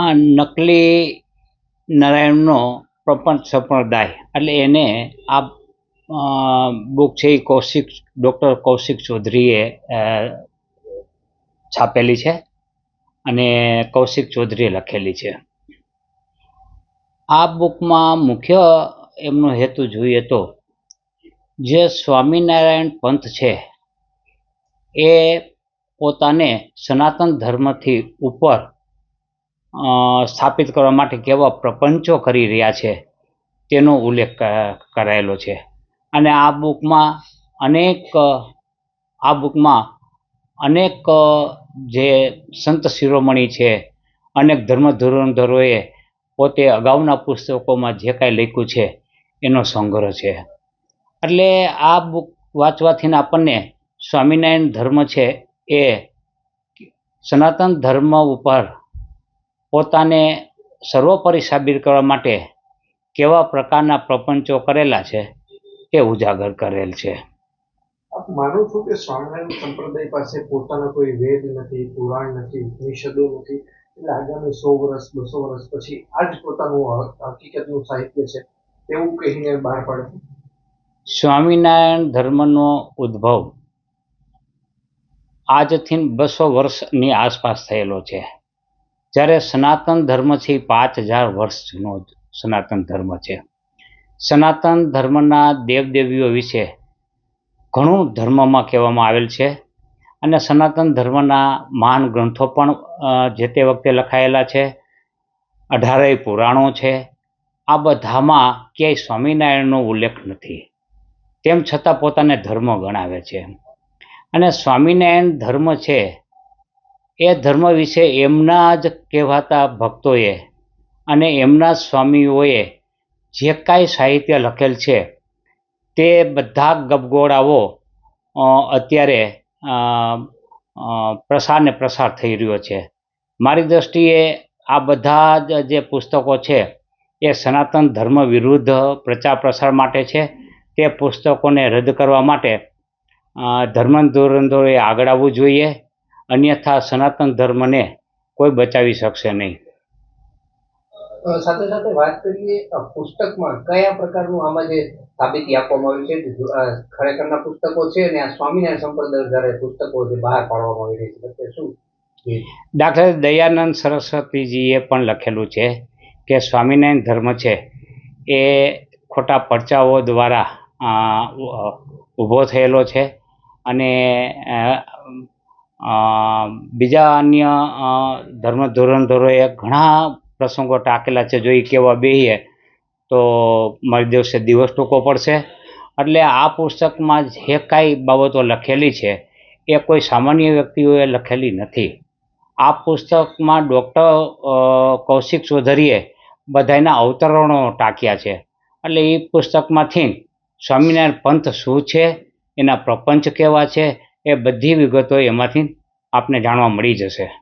આ નકલી નારાયણનો પ્રપંચ સંપ્રદાય. એટલે એને આ બુક છે એ કૌશિક, ડૉક્ટર કૌશિક ચૌધરીએ છાપેલી છે અને કૌશિક ચૌધરીએ લખેલી છે. આ બુકમાં મુખ્ય એમનો હેતુ જોઈએ તો જે સ્વામિનારાયણ પંથ છે એ પોતાને સનાતન ધર્મથી ઉપર સ્થાપિત કરવા માટે કેવા પ્રપંચો કરી રહ્યા છે, તેનો ઉલ્લેખ કરાયેલો છે. અને આ બુકમાં અનેક, આ બુકમાં અનેક, જે સંત શિરોમણી છે, અનેક ધર્મ ધુરંધરોએ પોતે અગાઉના પુસ્તકોમાં જે કાંઈ લખ્યું છે, એનો સંગ્રહ છે. એટલે આ બુક વાંચવાથી આપણને સ્વામિનારાયણ ધર્મ છે એ સનાતન ધર્મ ઉપર પોતાને સર્વોપરી સાબિત કરવા માટે કેવા પ્રકારના પ્રપંચો કરેલા છે તે ઉજાગર કરેલ છે. માનું છું કે સ્વામિનારાયણ સંપ્રદાય પાસે પોતાના કોઈ વેદ નથી પુરાણ નથી ઉપનિષદો નથી? એટલે આગામી સો વર્ષ બસો વર્ષ પછી આ જ પોતાનું હકીકતનું સાહિત્ય છે તેવું કહીને બહાર પાડે? સ્વામિનારાયણ ધર્મનો ઉદ્ભવ આજથી બસો વર્ષની આસપાસ થયેલો છે. જ્યારે સનાતન ધર્મ છે એ પાંચ હજાર વર્ષ જૂનો સનાતન ધર્મ છે. સનાતન ધર્મના દેવદેવીઓ વિશે ઘણું ધર્મમાં કહેવામાં આવેલ છે અને સનાતન ધર્મના મહાન ગ્રંથો પણ જે તે વખતે લખાયેલા છે, અઢારેય પુરાણો છે, આ બધામાં ક્યાંય સ્વામિનારાયણનો ઉલ્લેખ નથી. તેમ છતાં પોતાને ધર્મ ગણાવે છે. અને સ્વામિનારાયણ ધર્મ છે એ ધર્મ વિશે એમના જ કહેવાતા ભક્તોએ અને એમના સ્વામીઓએ જે કાંઈ સાહિત્ય લખેલ છે, તે બધા ગબગોળાઓ અત્યારે પ્રસાર ને પ્રસાર થઈ રહ્યો છે. મારી દ્રષ્ટિએ આ બધા જ જે પુસ્તકો છે, એ સનાતન ધર્મ વિરુદ્ધ પ્રચાર પ્રસાર માટે છે. તે પુસ્તકોને રદ કરવા માટે ધર્મ ધોરણોએ આગળ આવવું જોઈએ. અન્યથા સનાતન ધર્મને કોઈ બચાવી શકશે નહીં. સાથે સાથે વાત કરીએ પુસ્તકમાં કયા પ્રકારનું આમાં જે સાબિતી આપવામાં આવી છે ખરેખરના પુસ્તકો છે અને આ સ્વામિનારાયણ સંપ્રદાય દ્વારા પુસ્તકો જે બહાર પાડવામાં આવી રહી છે શું દાખલા દયાનંદ સરસ્વતીજીએ પણ લખેલું છે કે સ્વામિનારાયણ ધર્મ છે એ ખોટા પરચાઓ દ્વારા ઊભો થયેલો છે અને બીજા અન્ય ધર્મ ધોરણધરોએ ઘણા પ્રસંગો ટાંકેલા છે. જો એ કહેવા બેહીએ તો મારી દિવસે દિવસ ટૂંકો પડશે. એટલે આ પુસ્તકમાં જે કાંઈ બાબતો લખેલી છે. એ કોઈ સામાન્ય વ્યક્તિઓએ લખેલી નથી. આ પુસ્તકમાં ડૉક્ટર કૌશિક ચૌધરીએ બધાયના અવતરણો ટાંક્યા છે. એટલે એ પુસ્તકમાંથી સ્વામિનારાયણ પંથ શું છે? એના પ્રપંચ કેવા છે? એ બધી વિગતો એમાંથી આપને જાણવા મળી જશે.